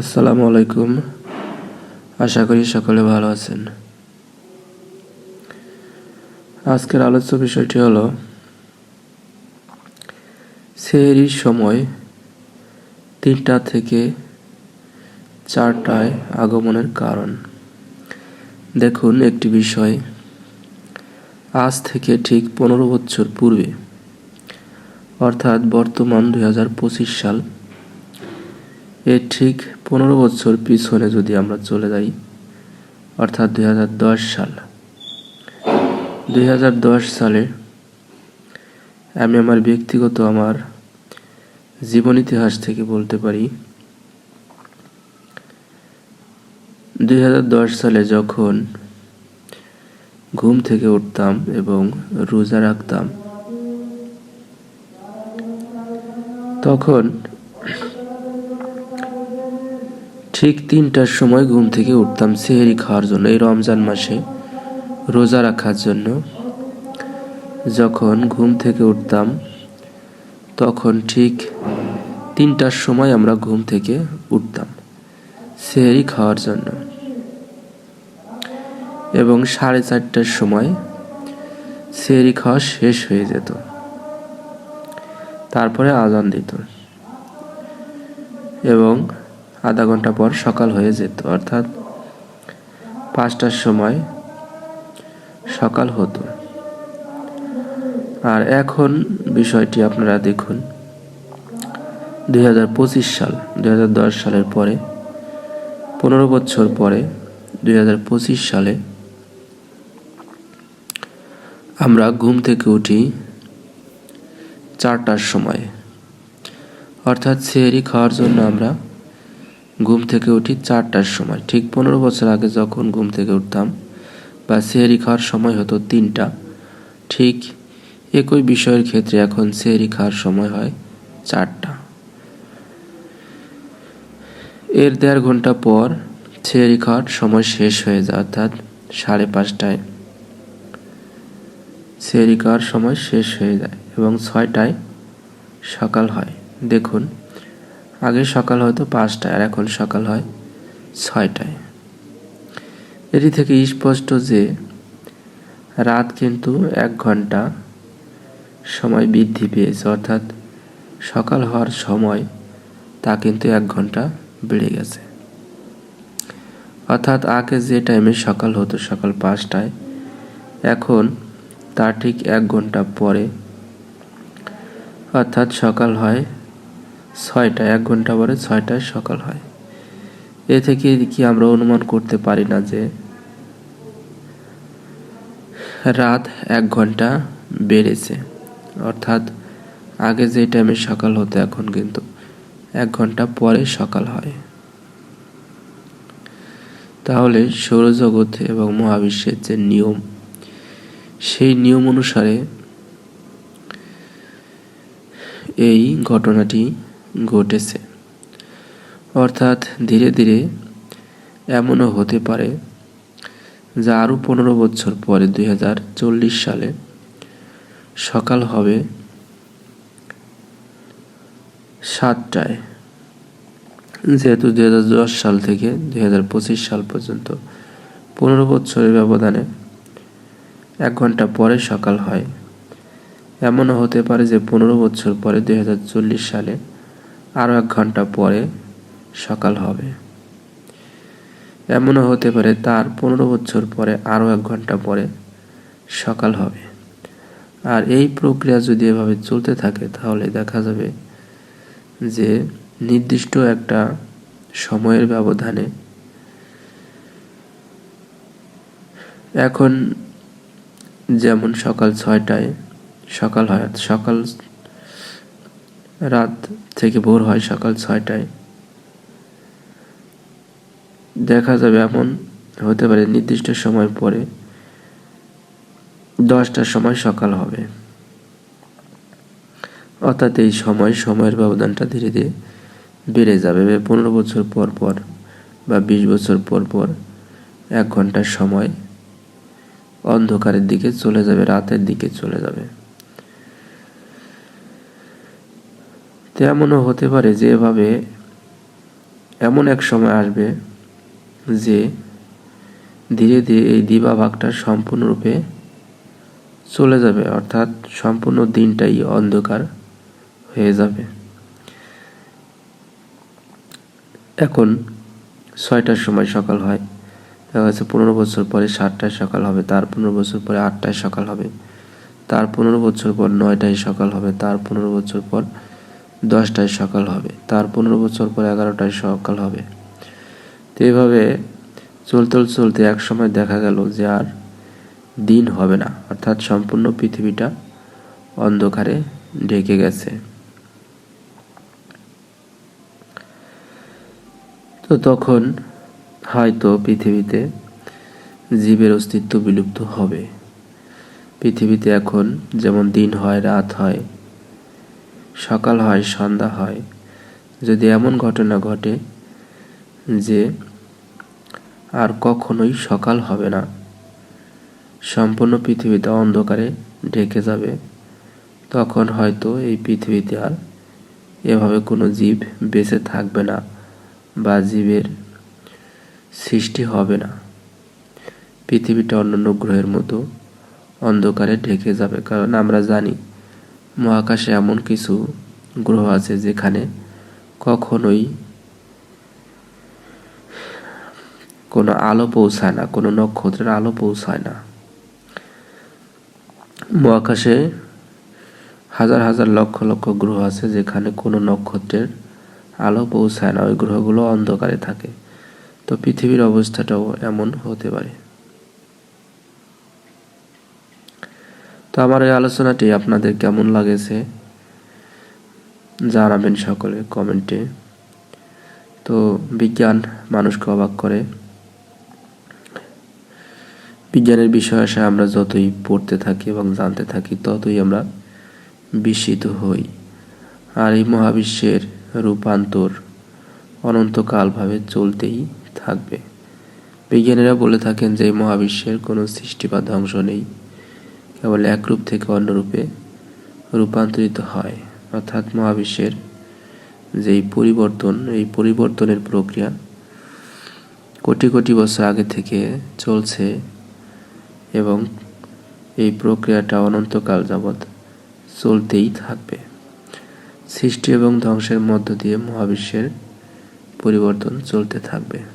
আসসালামু আলাইকুম। আশা করি সকলে ভালো আছেন। আজকের আলোচ্য বিষয়টি হলো, সেহরির সময় তিনটা থেকে চারটায় আগমনের কারণ। দেখুন একটি বিষয়। আজ থেকে ঠিক পনেরো বছর পূর্বে, অর্থাৎ বর্তমান দুই হাজার পঁচিশ সাল এর ঠিক পনেরো বছর পিছনে যদি আমরা চলে যাই, অর্থাৎ দুই হাজার দশ সাল। দুই হাজার দশ সালে আমি আমার ব্যক্তিগত আমার জীবন ইতিহাস থেকে বলতে পারি, দুই হাজার দশ সালে যখন ঘুম থেকে উঠতাম এবং রোজা রাখতাম, তখন ঠিক তিনটার সময় ঘুম থেকে উঠতাম সেহেরি খাওয়ার জন্য এই রমজান মাসে, রোজা রাখার জন্য। যখন ঘুম থেকে উঠতাম, তখন ঠিক তিনটার সময় আমরা ঘুম থেকে উঠতাম সেহেরি খাওয়ার জন্য। এবং সাড়ে চারটার সময় সেহেরি খাওয়া শেষ হয়ে যেত। তারপরে আজান দিত। এবং আধা ঘণ্টা পর সকাল হয়ে যেত, অর্থাৎ পাঁচটার সময় সকাল হতো। আর এখন বিষয়টি আপনারা দেখুন দু হাজার পঁচিশ সাল দু হাজার দশ সালের পরে, পনেরো বছর পরে, দুই হাজার পঁচিশ সালে আমরা ঘুম থেকে উঠি চারটার সময়। অর্থাৎ সেহরি খাওয়ার জন্য আমরা ঘুম থেকে উঠি চারটার সময়। ঠিক পনেরো বছর আগে যখন ঘুম থেকে উঠতাম, বা সেহরি খাওয়ার সময় হতো তিনটা, ঠিক একই বিষয়ের ক্ষেত্রে এখন সেহরি খাওয়ার সময় হয় চারটা। এর দেড় ঘণ্টা পর সেহরি খাওয়ার সময় শেষ হয়ে যায়, অর্থাৎ সাড়ে পাঁচটায় সেহরি খাওয়ার সময় শেষ হয়ে যায় এবং ছয়টায় সকাল হয়। দেখুন আগে সকাল হয়তো পাঁচটায়, আর এখন সকাল হয় ছয়টায়। এটি থেকে স্পষ্ট যে রাত কিন্তু এক ঘণ্টা সময় বৃদ্ধি পেয়েছে, অর্থাৎ সকাল হওয়ার সময় তা কিন্তু এক ঘণ্টা বেড়ে গেছে। অর্থাৎ আগে যে টাইমে সকাল হতো, সকাল পাঁচটায়, এখন তার ঠিক এক ঘণ্টা পরে, অর্থাৎ সকাল হয় ছয়টায় এক ঘণ্টা পরে ছয়টায় সকাল হয়। এ থেকে কি আমরা অনুমান করতে পারি না যে রাত এক ঘণ্টা বেড়েছে? অর্থাৎ আগে যে টাইমে সকাল হতো, এখন কিন্তু এক ঘণ্টা পরে সকাল হয়। তাহলে সৌরজগৎ এবং মহাবিশ্বের যে নিয়ম, সেই নিয়ম অনুসারে এই ঘটনাটি ঘটেছে। অর্থাৎ ধীরে ধীরে এমনও হতে পারে যা আরও পনেরো বছর পরে দুই হাজার চল্লিশ সালে সকাল হবে সাতটায়। যেহেতু দু হাজার দশ সাল থেকে দু হাজার পঁচিশ সাল পর্যন্ত পনেরো বছরের ব্যবধানে এক ঘণ্টা পরে সকাল হয়। এমনও হতে পারে যে পনেরো বছর পরে দুই হাজার চল্লিশ সালে আরও এক ঘণ্টা পরে সকাল হবে। এমনও হতে পারে তার পনেরো বছর পরে আরও এক ঘণ্টা পরে সকাল হবে। আর এই প্রক্রিয়া যদি এভাবে চলতে থাকে, তাহলে দেখা যাবে যে নির্দিষ্ট একটা সময়ের ব্যবধানে এখন যেমন সকাল ছয়টায় সকাল হয়, সকাল রাত থেকে ভোর হয় সকাল ছয়টায়। দেখা যাবে এমন হতে পারে নির্দিষ্ট সময় পরে। দশটার সময় সকাল হবে। অর্থাৎ এই সময় সময়ের ব্যবধানটা ধীরে ধীরে বেড়ে যাবে। পনেরো বছর পর পর বা বিশ বছর পর পর এক ঘণ্টার সময় অন্ধকারের দিকে চলে যাবে, রাতের দিকে চলে যাবে। তেমনও হতে পারে যে এভাবে এমন এক সময় আসবে যে ধীরে ধীরে এই দিবা ভাগটা সম্পূর্ণরূপে চলে যাবে, অর্থাৎ সম্পূর্ণ দিনটাই অন্ধকার হয়ে যাবে। এখন ছয়টার সময় সকাল হয়, দেখা যাচ্ছে পনেরো বছর পরে সাতটায় সকাল হবে, তার পনেরো বছর পরে আটটায় সকাল হবে, তার পনেরো বছর পর নয়টায় সকাল হবে, তার পনেরো বছর পর দশটায় সকাল হবে, তার পনেরো বছর পর এগারোটায় সকাল হবে। তো এভাবে চলতে চলতে এক সময় দেখা গেল যে আর দিন হবে না, অর্থাৎ সম্পূর্ণ পৃথিবীটা অন্ধকারে ঢেকে গেছে। তো তখন হয়তো পৃথিবীতে জীবের অস্তিত্ব বিলুপ্ত হবে। পৃথিবীতে এখন যেমন দিন হয়, রাত হয় সকাল হয়, সন্ধ্যা হয়। যদি এমন ঘটনা ঘটে যে আর কখনোই সকাল হবে না, সম্পূর্ণ পৃথিবীতে অন্ধকারে ঢেকে যাবে, তখন হয়তো এই পৃথিবীতে আর এভাবে কোনো জীব বেঁচে থাকবে না বা জীবের সৃষ্টি হবে না। পৃথিবীটা অন্যান্য গ্রহের মতো অন্ধকারে ঢেকে যাবে, কারণ আমরা জানি মহাকাশে এমন কিছু গ্রহ আছে যেখানে কখনোই কোনো আলো পৌঁছায় না, কোনো নক্ষত্রের আলো পৌঁছায় না। মহাকাশে হাজার হাজার লক্ষ লক্ষ গ্রহ আছে যেখানে কোনো নক্ষত্রের আলো পৌঁছায় না, ওই গ্রহগুলো অন্ধকারে থাকে। তো পৃথিবীর অবস্থাটাও এমন হতে পারে। তো আমার এই আলোচনাটি আপনাদের কেমন লাগেছে জানাবেন সকলে কমেন্টে। তো বিজ্ঞান মানুষকে অবাক করে। বিজ্ঞানের বিষয় আসে আমরা যতই পড়তে থাকি এবং জানতে থাকি ততই আমরা বিস্মিত হই। আর এই মহাবিশ্বের রূপান্তর অনন্তকালভাবে চলতেই থাকবে। বিজ্ঞানীরা বলে থাকেন যে মহাবিশ্বের কোনো সৃষ্টি বা ধ্বংস নেই। কেবল এক রূপ থেকে অন্য রূপে রূপান্তরিত হয়। অর্থাৎ মহাবিশ্বের যেই পরিবর্তন, এই পরিবর্তনের প্রক্রিয়া কোটি কোটি বছর আগে থেকে চলছে এবং এই প্রক্রিয়াটা অনন্তকাল যাবৎ চলতেই থাকবে। সৃষ্টি এবং ধ্বংসের মধ্য দিয়ে মহাবিশ্বের পরিবর্তন চলতে থাকবে।